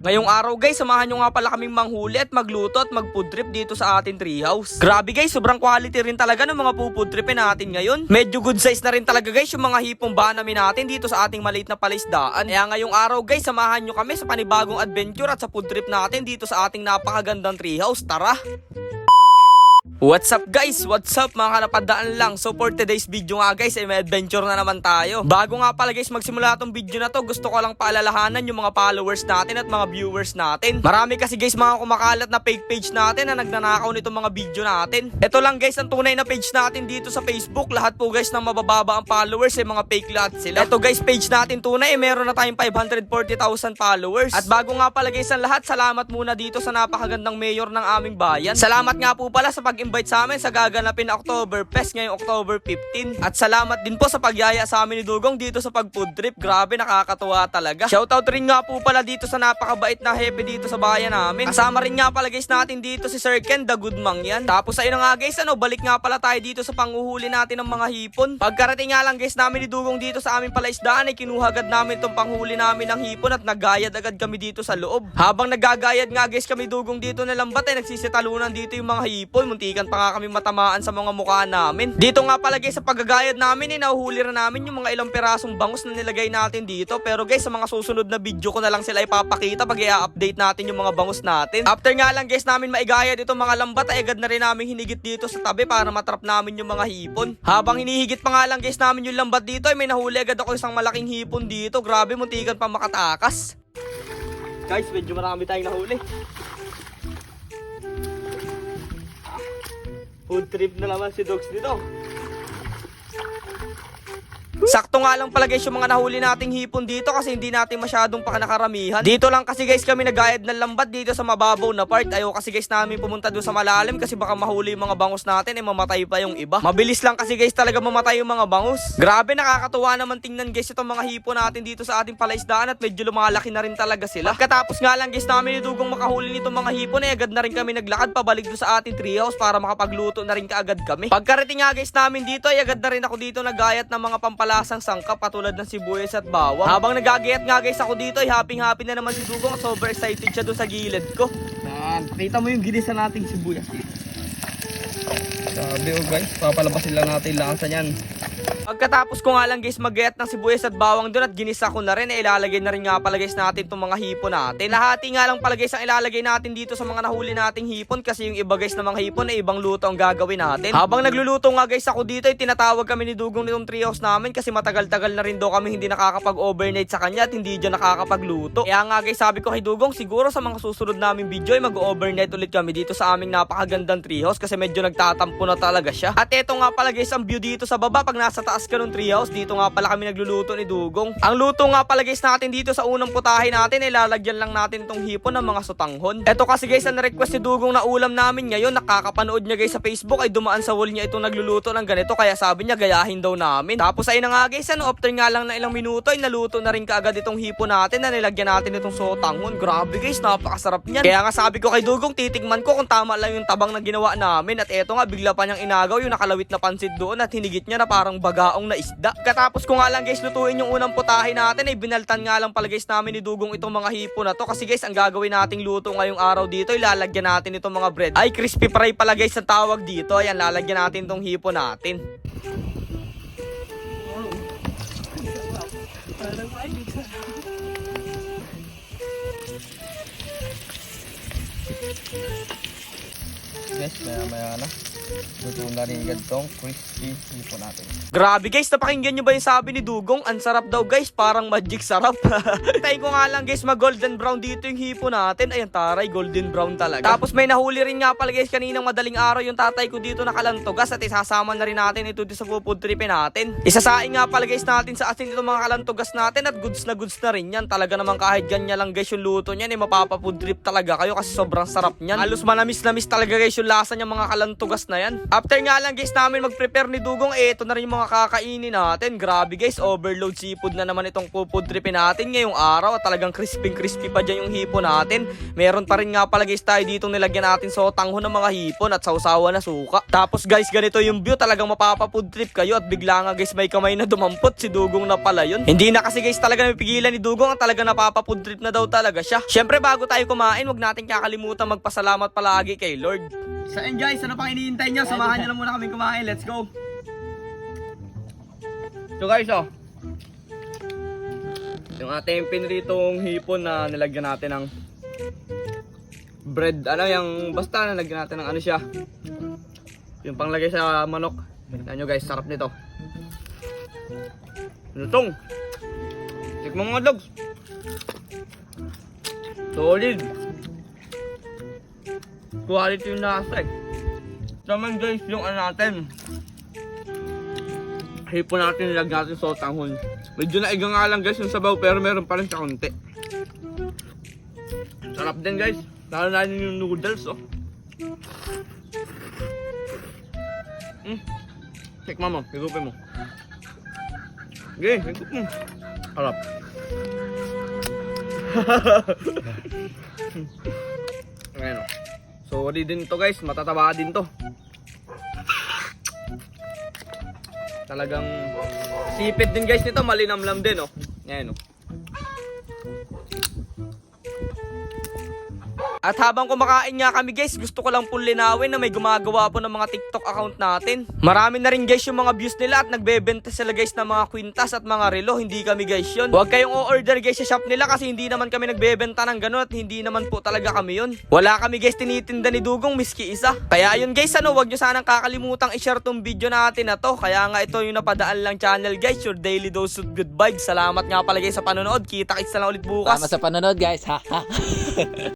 Ngayong araw guys, samahan nyo nga pala kaming manghuli at magluto at mag-food trip dito sa ating treehouse. Grabe guys, sobrang quality rin talaga ng mga food tripin natin ngayon. Medyo good size na rin talaga guys yung mga hipong banami natin dito sa ating maliit na palaisdaan. Kaya ngayong araw guys, samahan nyo kami sa panibagong adventure at sa food trip natin dito sa ating napakagandang treehouse. Tara! What's up guys? What's up mga kanapadaan lang? So for today's video nga guys ay may adventure na naman tayo. Bago nga pala guys magsimula tong video na to gusto ko lang paalalahanan yung mga followers natin at mga viewers natin. Marami kasi guys mga kumakalat na fake page natin na nagnanakaw nitong mga video natin. Ito lang guys ang tunay na page natin dito sa Facebook. Lahat po guys ng mabababa ang followers ay mga fake lahat sila. Ito guys page natin tunay eh meron na tayong 540,000 followers. At bago nga pala guys ang lahat salamat muna dito sa napakagandang mayor ng aming bayan. Salamat nga po pala sa pag-invite sa amin sa gaganapin na October Fest ngayong October 15. At salamat din po sa pagyaya sa amin ni Dugong dito sa pag-food trip. Grabe nakakatuwa talaga. Shoutout rin nga po pala dito sa napakabait na hepe dito sa bayan namin. Kasama rin nga pala guys natin dito si Sir Ken, the good mang yan. Tapos ayun nga guys, ano, balik nga pala tayo dito sa panguhuli natin ng mga hipon. Pagkarating nga lang guys namin ni Dugong dito sa aming palaisdaan ay kinuha agad namin itong panghuli namin ng hipon at naggayad agad kami dito sa loob. Habang naggagayad nga guys kami Dugong dito na lambat ay nagsisitalunan dito yung mga hipon. Muntikan pa nga kami matamaan sa mga mukha namin. Dito nga pala guys sa paggagayad namin ay nahuhuli rin namin yung mga ilang pirasong bangus na nilagay natin dito. Pero guys sa mga susunod na video ko na lang sila ipapakita pag i-update natin yung mga bangus natin. After nga lang guys namin maigayad itong mga lambat ay agad na rin namin hinigit dito sa tabi para matrap namin yung mga hipon. Habang hinihigit pa nga lang guys namin yung lambat dito ay may nahuli agad ako isang malaking hipon dito. Grabe muntikan pa makatakas. Guys, medyo marami tayong nahuli. Food trip na naman si Dogs dito. Sakto nga lang pala guys yung mga nahuli nating hipon dito kasi hindi natin masyadong panakaramihan. Dito lang kasi guys kami nagayad ng lambat dito sa mababaw na part. Ayaw kasi guys namin pumunta doon sa malalim kasi baka mahuli yung mga bangus natin eh mamatay pa yung iba. Mabilis lang kasi guys talaga mamatay yung mga bangus. Grabe nakakatuwa naman tingnan guys itong mga hipon natin dito sa ating palaisdaan at medyo lumalaki na rin talaga sila. Pagkatapos nga lang guys namin ni Dugong makahuli nitong mga hipon eh agad na rin kami naglakad pabalik doon sa ating treehouse para makapagluto na rin kaagad kami. Pagkarating nga guys namin dito ay agad na rin ako dito nagayat ng mga pampalasang sangkap katulad ng sibuyas at bawang. Habang nagagayat nga guys ako dito happy-happy na naman si Dugong super excited siya doon sa gilid ko. Yan, kita mo yung ginisa nating sibuyas. Sabi oh guys, papalabasin lang natin lansa niyan. Pagkatapos ko nga lang guys mag ng sibuyas at bawang doon at ginisa ko na rin, eh, ilalagay na rin nga pala guys natin itong mga hipon natin. Lahati nga lang pala guys ang ilalagay natin dito sa mga nahuli nating hipon kasi yung iba guys na mga hipon ay ibang luto ang gagawin natin. Habang nagluluto nga guys ako dito ay tinatawag kami ni Dugong nitong treehouse namin kasi matagal-tagal na rin daw kami hindi nakakapag-overnight sa kanya at hindi dyan nakakapagluto. Kaya nga guys sabi ko kay Dugong siguro sa mga susunod naming video ay mag-overnight ulit kami dito sa aming napakagandang treehouse kasi medyo nagtatampo na talaga siya. At eto nga pala guys ang view dito sa baba pag nasa taas ng treehouse dito nga pala kami nagluluto ni Dugong. Ang luto nga pala guys natin dito sa unang putahe natin ay lalagyan lang natin itong hipon ng mga sutanghon. Eto kasi guys ang request ni Dugong na ulam namin ngayon nakakapanood niya guys sa Facebook ay dumaan sa wall niya itong nagluluto ng ganito kaya sabi niya gayahin daw namin. Tapos ay na nga guys ano after nga lang na ilang minuto ay naluto na rin kaagad itong hipon natin na nilagyan natin itong sutanghon. Grabe guys napakasarap niyan. Kaya nga sabi ko kay Dugong titigman ko kung tama lang yung tabang na ginawa namin at eto nga bigla pa niyang inagaw yung nakalawit na pansit doon at hinigit niya na parang bagaong na isda. Katapos ko nga lang guys lutuin yung unang putahe natin ay binaltan nga lang pala guys namin ni Dugong itong mga hipon na to kasi guys ang gagawin nating luto ngayong araw dito ay lalagyan natin itong mga bread. Ay crispy fry pala guys ang tawag dito. Ayan lalagyan natin itong hipon natin. Guys, maya maya na. Gusto na rin gantong crispy hipo natin. Grabe guys, napakinggan nyo ba yung sabi ni Dugong? Ang sarap daw guys, parang magic sarap. Tayo ko nga lang guys, mag golden brown dito yung hipo natin. Ayan taray, golden brown talaga. Tapos may nahuli rin nga pala guys, kaninang madaling araw yung tatay ko dito nakalantogas at isasama na rin natin ito dito sa food tripin natin. Isasain nga pala guys natin sa asin itong mga kalantogas natin at goods na goods na rin yan. Talaga naman kahit ganyan lang guys yung luto niyan, eh mapapafood trip talaga kayo kasi sobrang sarap niyan. Halos manamis-namis talaga guys guys yung lasa niya mga kalantugas na yan. After nga lang guys namin mag-prepare ni Dugong, eh ito na rin yung mga kakainin natin. Grabe guys, overload seafood na naman itong food tripin natin ngayong araw. At talagang crispy crispy pa dyan yung hipo natin. Meron pa rin nga pala guys tayo dito nilagyan natin sa tangho ng mga hipon at sausawa na suka. Tapos guys, ganito yung view. Talagang mapapafood trip kayo at bigla nga guys may kamay na dumampot. Si Dugong na pala yun. Hindi na kasi guys talaga napipigilan ni Dugong. Ang talaga napapafood trip na daw talaga siya. Syempre bago tayo kumain, wag natin kakalimutan magpasalamat palagi kay Lord. So and guys, ano pang iniintay nyo? Samahan nyo na muna kaming kumain. Let's go! So guys, oh. Yung ating pinritong hipon na nilagyan natin ng bread, ano yung basta nilagyan natin ng ano siya. Yung panglagay sa manok. Tignan nyo guys, sarap nito. Lutong. Tikman mo nga dogs. Solid. Quality yung nasa eh. Naman guys, yung ano natin. Hipon natin nilagyan natin sa tanghon. Medyo naiga nga lang guys yung sabaw pero meron pa rin konti. Sarap din guys. Lalo na yun yung noodles oh. Mm. Tikman mo, higupin mo. Sige, higup mo. Harap. Ayan o. Sorry din to guys, matataba din to. Talagang sipit din guys nito, malinamlam din oh. Ayan oh. At habang kumakain nga kami guys, gusto ko lang pong linawin na may gumagawa po ng mga TikTok account natin. Marami na rin guys yung mga views nila at nagbebenta sila guys ng mga kwintas at mga relo, hindi kami guys yun. Huwag kayong o-order guys sa shop nila kasi hindi naman kami nagbebenta ng ganun at hindi naman po talaga kami yun. Wala kami guys tinitinda ni Dugong miski isa. Kaya yun guys, ano, wag nyo sanang kakalimutang i-share tong video natin na to. Kaya nga ito yung napadaan lang channel guys, your daily dose of good vibes. Salamat nga pala guys sa panonood. Kita-kits na lang ulit bukas. Tama sa panonood guys. Ha.